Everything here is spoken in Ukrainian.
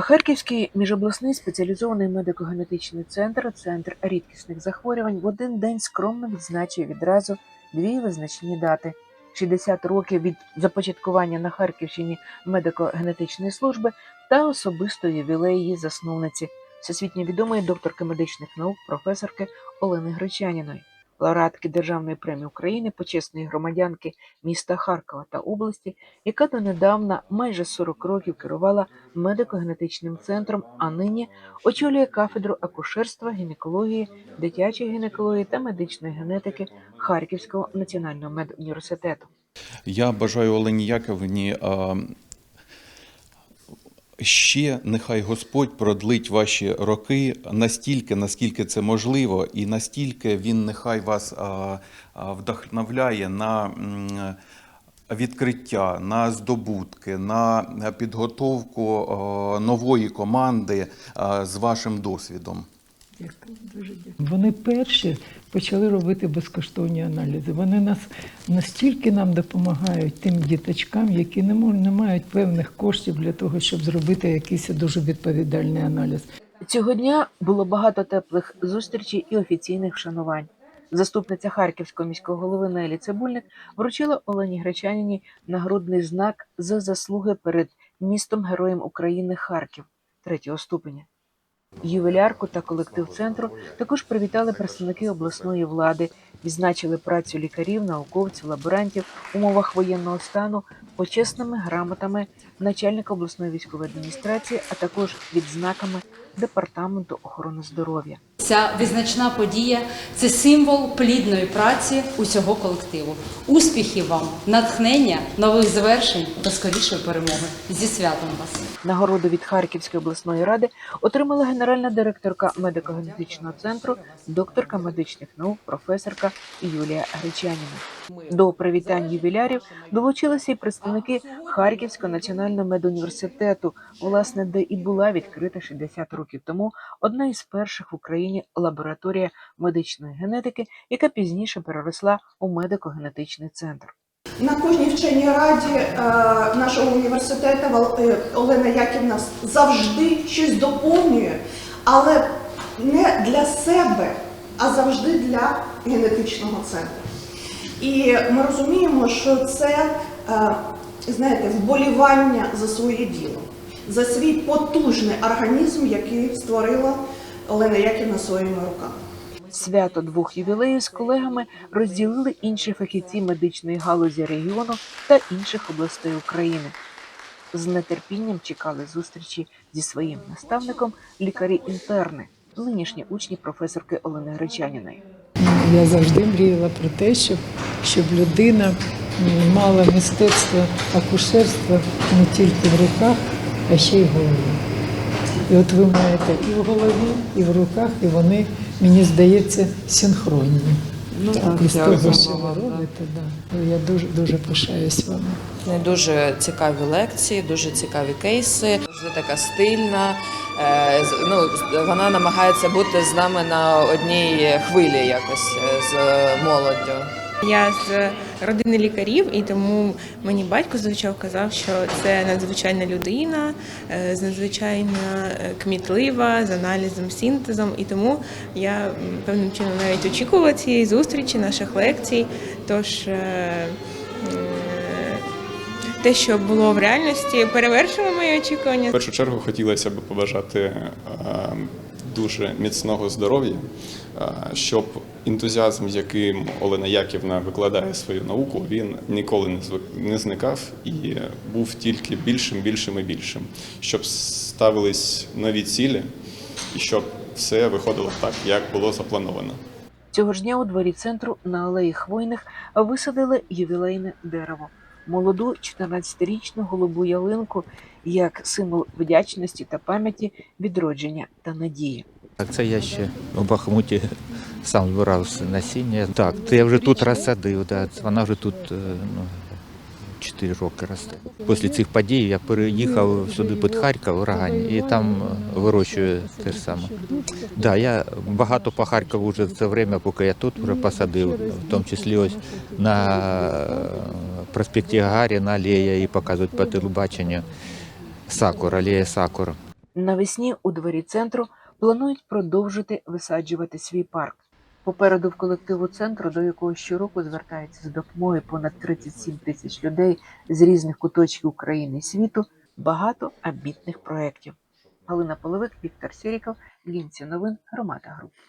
Харківський міжобласний спеціалізований медико-генетичний центр, центр рідкісних захворювань, в один день скромно відзначив відразу дві визначні дати: 60 років від започаткування на Харківщині медико-генетичної служби та особистої ювілей засновниці, всесвітньо відомої докторки медичних наук, професорки Олени Гречаніної, лауреатки Державної премії України, почесної громадянки міста Харкова та області, яка донедавна майже 40 років керувала медико-генетичним центром, а нині очолює кафедру акушерства, гінекології, дитячої гінекології та медичної генетики Харківського національного медуніверситету. Я бажаю Олені Яковлевні а, ще нехай Господь продлить ваші роки настільки, наскільки це можливо, і настільки Він нехай вас вдохновляє на відкриття, на здобутки, на підготовку нової команди з вашим досвідом. Дякую, дуже дякую. Вони перші почали робити безкоштовні аналізи. Вони нас настільки нам допомагають тим діточкам, які не, мож- не мають певних коштів для того, щоб зробити якийсь дуже відповідальний аналіз. Цього дня було багато теплих зустрічей і офіційних вшанувань. Заступниця Харківського міського голови Нелі Цибульник вручила Олені Гречаніній нагрудний знак за заслуги перед містом Героєм України Харків третього ступеня. Ювелярку та колектив центру також привітали представники обласної влади, відзначили працю лікарів, науковців, лаборантів в умовах воєнного стану почесними грамотами начальника обласної військової адміністрації, а також відзнаками департаменту охорони здоров'я. Ця визначна подія це символ плідної праці усього колективу. Успіхів вам, натхнення, нових звершень та скорішої перемоги. Зі святом вас! Нагороду від Харківської обласної ради отримала генеральна директорка медико-генетичного центру, докторка медичних наук, професорка Юлія Гречаніна. До привітань ювілярів долучилися і представники Харківського національного медуніверситету, власне, де і була відкрита 60 років тому одна із перших в Україні лабораторія медичної генетики, яка пізніше переросла у медико-генетичний центр. На кожній вченій раді е, нашого університету е, Олена Яківна завжди щось доповнює, але не для себе, а завжди для генетичного центру. І ми розуміємо, що це, е, знаєте, вболівання за своє діло, за свій потужний організм, який створила Олена Яківна своїми руками. Свято двох ювілеїв з колегами розділили інші фахівці медичної галузі регіону та інших областей України. З нетерпінням чекали зустрічі зі своїм наставником лікарі-інтерни, нинішні учні професорки Олени Гречаніної. Я завжди мріяла про те, щоб, щоб людина мала мистецтво акушерства не тільки в руках, а ще й голові. І от ви маєте і в голові, і в руках, і вони, мені здається, синхронні. Ну, так, Із я того, що ви так. робите, да. Ну, я дуже дуже пишаюсь вами. Не дуже цікаві лекції, дуже цікаві кейси. Завжди така стильна. Е, Ну, вона намагається бути з нами на одній хвилі якось е, з молоддю. Я з родини лікарів, і тому мені батько звичайно казав, що це надзвичайна людина, е, надзвичайно е, кмітлива, з аналізом, синтезом. І тому я певним чином навіть очікувала цієї зустрічі, наших лекцій. Тож е, те, що було в реальності, перевершило мої очікування. В першу чергу хотілося б побажати дуже міцного здоров'я, щоб ентузіазм, з яким Олена Яківна викладає свою науку, він ніколи не звик- не зникав і був тільки більшим, більшим і більшим, щоб ставились нові цілі і щоб все виходило так, як було заплановано. Цього ж дня у дворі центру на алеї хвойних висадили ювілейне дерево. Молоду 14-річну голубу ялинку як символ вдячності та пам'яті, відродження та надії. Так, це я ще у Бахмуті сам збирав насіння. Так, це я вже тут розсадив, да. вона вже тут е, ну, 4 роки росте. Після цих подій я переїхав сюди під Харків, в Рагані, і там е, вирощую те ж саме. Да, я багато по Харкову вже це время, поки я тут вже посадив, в тому числі ось на е, проспекті Гагаріна алея і показують по телебаченню сакур, алея сакур. Навесні у дворі центру планують продовжити висаджувати свій парк. Попереду в колективу центру, до якого щороку звертається за допомогою понад 37 тисяч людей з різних куточків України і світу, багато амбітних проєктів. Галина Половик, Віктор Сіріков, Лінці новин, Громада Груп.